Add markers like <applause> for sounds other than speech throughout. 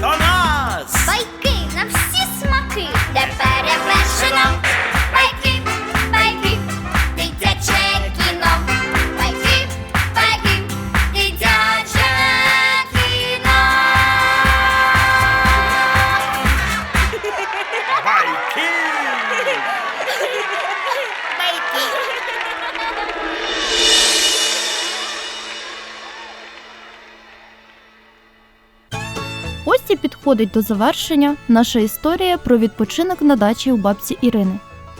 Donna! Підходить до завершення наша історія про відпочинок на дачі у бабці Ірини.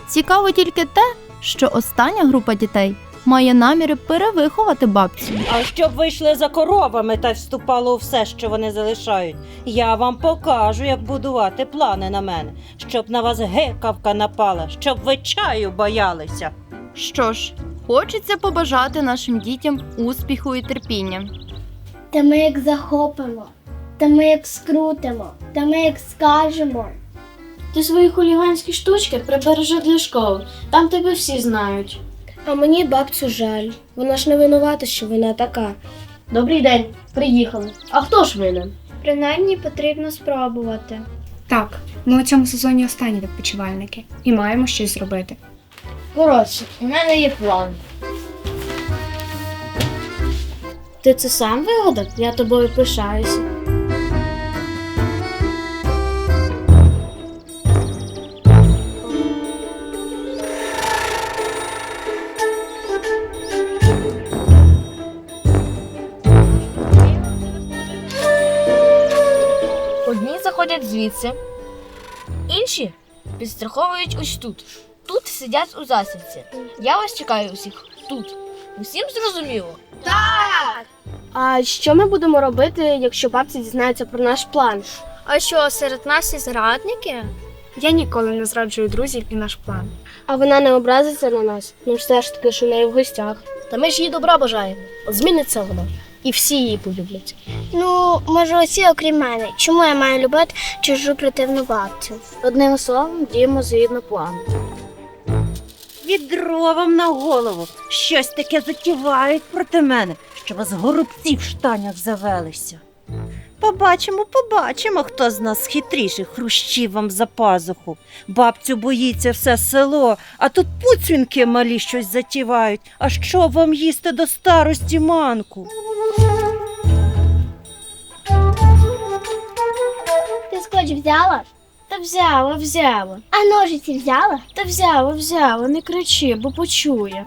Цікаво тільки те, що остання група дітей має наміри перевиховати бабцю. А щоб ви йшли за коровами та вступало у все, що вони залишають, я вам покажу, як будувати плани на мене, щоб на вас гекавка напала, щоб ви чаю боялися. Що ж, хочеться побажати нашим дітям успіху і терпіння. Та ми як захопимо, та ми як скрутимо, та ми як скажемо. Ти свої хуліганські штучки прибережи для школи. Там тебе всі знають. А мені бабцю жаль. Вона ж не винувата, що вона така. Добрий день, приїхали. А хто ж винен? Принаймні потрібно спробувати. Так, ми у цьому сезоні останні відпочивальники і маємо щось зробити. Коротше, у мене є план. Ти це сам вигадав? Я тобою пишаюся. Звідси, інші підстраховують ось тут. Тут сидять у засідці. Я вас чекаю усіх тут. Усім зрозуміло? Так! А що ми будемо робити, якщо бабця дізнається про наш план? А що, серед нас є зрадники? Я ніколи не зраджую друзів і наш план. А вона не образиться на нас? Ну все ж таки, що в неї в гостях. Та ми ж їй добра бажаємо. Зміниться вона. І всі її полюблять. Ну, може, усі, окрім мене. Чому я маю любити чужу противну бабцю? Одним словом, діємо згідно плану. Відро вам на голову. Щось таке затівають проти мене, що вас горубці в штанях завелися. Побачимо, побачимо, хто з нас хитріший хрущів вам за пазуху. Бабцю боїться все село, а тут пуцвінки малі щось затівають. А що вам їсти до старості манку? Ти скотч взяла? Та взяла, взяла. А ножиці взяла? Та взяла, взяла, не кричи, бо почує.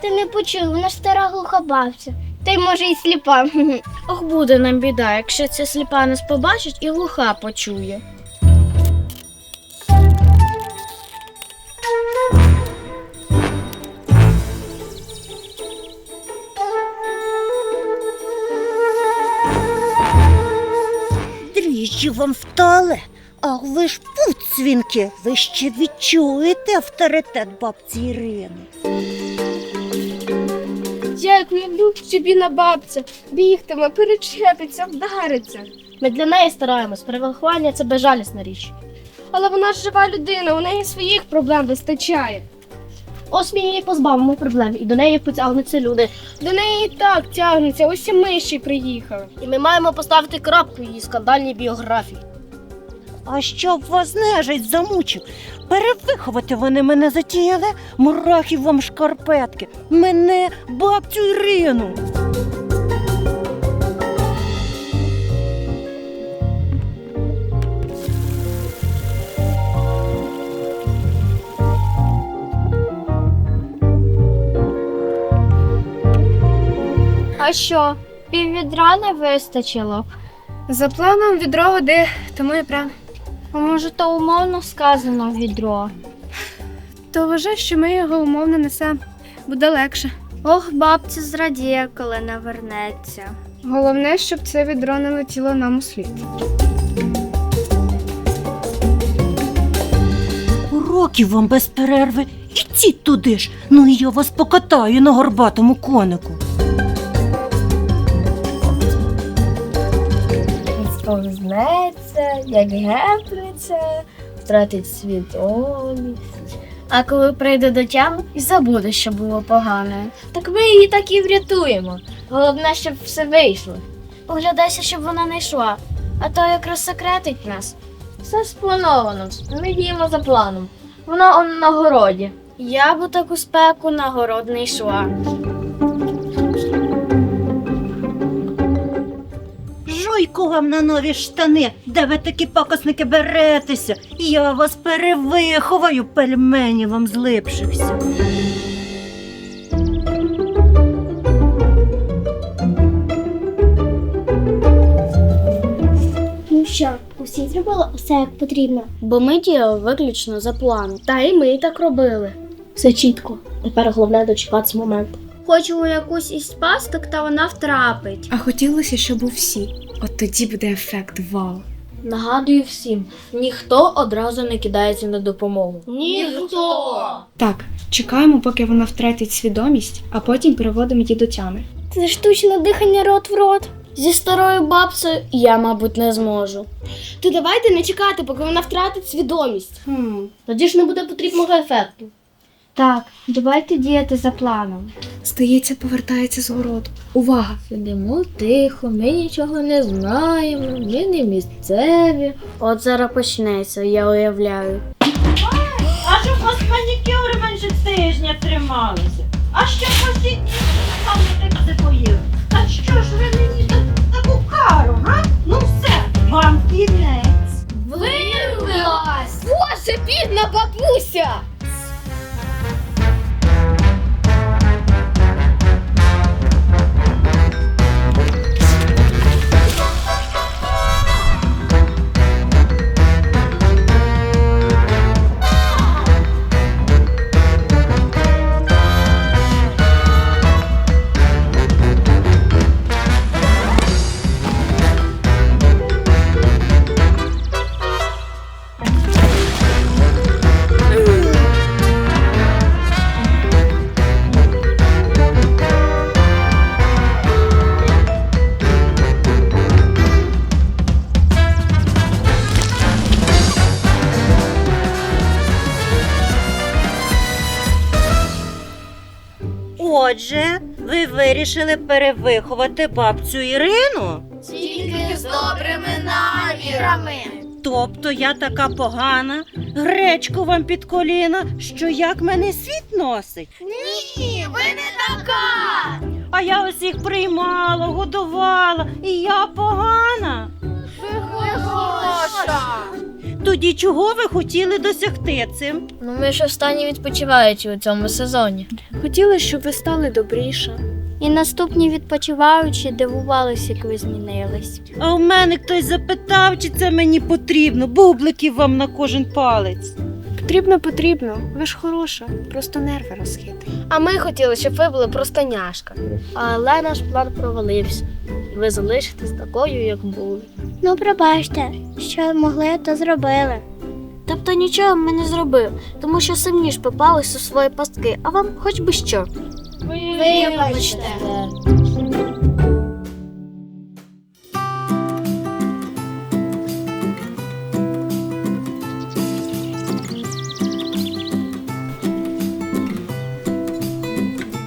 Ти не почув, вона ж стара глуха бабця. Та й може і сліпа. <laughs> Ох, буде нам біда, якщо ця сліпа нас побачить і глуха почує. Дріжджі вам втали, а ви ж пуцвінки, ви ще відчуєте авторитет бабці Ірини. Як люблю собі бабця, бігтиме, перечепиться, вдариться. Ми для неї стараємось, перевиховання це безжалісна річ. Але вона ж жива людина, у неї своїх проблем вистачає. Ось ми її позбавимо проблем, і до неї потягнуться люди. До неї і так тягнеться, ось і ми ще й приїхали. І ми маємо поставити крапку її скандальній біографії. А щоб вас нежить замучив, перевиховати вони мене затіяли, мурахів вам шкарпетки, мене бабцю Ірину. А що, піввідра не вистачило? За планом відро води, тому і прям. А може, то умовно сказано відро? То вважай, що ми його умовно несемо. Буде легше. Ох, бабця зрадіє, коли не вернеться. Головне, щоб це відро не летіло нам у слід. Уроків вам без перерви. Ідіть туди ж. Ну і я вас покатаю на горбатому конику. Сповзнеться, як гепнеться, втратить свідомість. А коли прийде до тями і забуде, що було погане. Так ми її так і врятуємо. Головне, щоб все вийшло. Оглядайся, щоб вона не йшла, а то якраз секретить нас. Все сплановано, ми діємо за планом. Вона он на городі. Я б у таку спеку на город не йшла. Жуйку вам на нові штани, де ви такі пакосники беретеся. Я вас перевиховаю, пельмені вам злипшихся. Ну що, усі зробили усе як потрібно. Бо ми діяли виключно за планом. Та й ми так робили. Все чітко. Тепер головне дочекатися моменту. Хочемо якусь із пасток, та вона втрапить. А хотілося, щоб у всі. От тоді буде ефект вау. Нагадую всім, ніхто одразу не кидається на допомогу. Ніхто! Так, чекаємо, поки вона втратить свідомість, а потім переводимо її до тями. Це штучне дихання рот в рот. Зі старою бабцею я, мабуть, не зможу. То давайте не чекати, поки вона втратить свідомість. Хм. Тоді ж не буде потрібного ефекту. Так, давайте діяти за планом. Здається, повертається з городу. Увага! Сидимо тихо, ми нічого не знаємо, ми не місцеві. От зараз почнеться, я уявляю. А щоб у вас манікюри менше тижня трималися? А що посітні саме так запоїли? Та що ж ви мені Отже, ви вирішили перевиховати бабцю Ірину? Тільки з добрими намірами. Тобто я така погана, гречку вам під коліна, що як мене світ носить. Ні, ви не така! А я усіх приймала, годувала, і я погана. Хороша! Тоді чого ви хотіли досягти цим? Ну ми ж останні відпочиваючі у цьому сезоні. Хотіли, щоб ви стали добріше. І наступні відпочиваючі дивувалися, як ви змінились. А в мене хтось запитав, чи це мені потрібно, бубликів вам на кожен палець. Потрібно, потрібно. Ви ж хороша, просто нерви розхитані. А ми хотіли, щоб ви були просто няшка. Але наш план провалився. І ви залишитесь такою, як були. Ну, пробачте, що могли, то зробили. Тобто нічого ми не зробили, тому що самі ж попались у свої пастки, а вам хоч би що. Вибачте.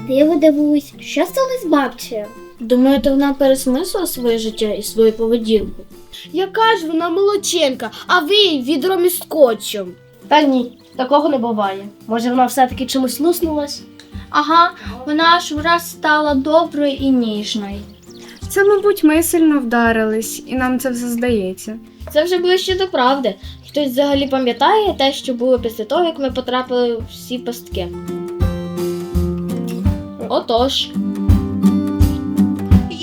Диво дивуюсь, що стало з бабчею? Думаєте, вона пересмислила своє життя і свою поведінку? Яка ж вона молодчинка, а ви їй відром із скотчем. Та ні, такого не буває. Може, вона все-таки чимось луснулась? Ага, вона ж враз стала доброю і ніжною. Це, мабуть, ми сильно вдарились, і нам це все здається. Це вже ближче до правди. Хтось взагалі пам'ятає те, що було після того, як ми потрапили в всі пастки. Отож.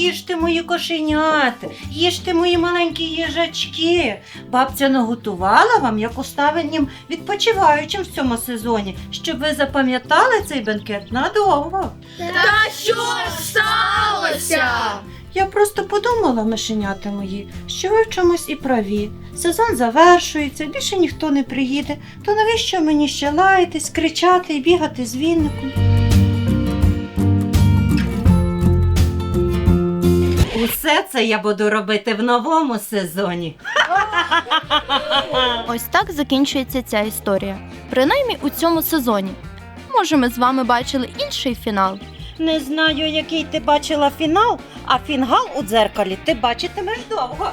Їжте мої кошеняти, їжте мої маленькі їжачки. Бабця наготувала вам, як останнім відпочиваючим в цьому сезоні, щоб ви запам'ятали цей бенкет надовго. Та що сталося? Я просто подумала, мишенята мої, що ви в чомусь і праві. Сезон завершується, більше ніхто не приїде. То навіщо мені ще лаятись, кричати і бігати з вінником? Усе це я буду робити в новому сезоні. Ось так закінчується ця історія. Принаймні у цьому сезоні. Може, ми з вами бачили інший фінал. Не знаю, який ти бачила фінал, а фінгал у дзеркалі ти бачитимеш довго.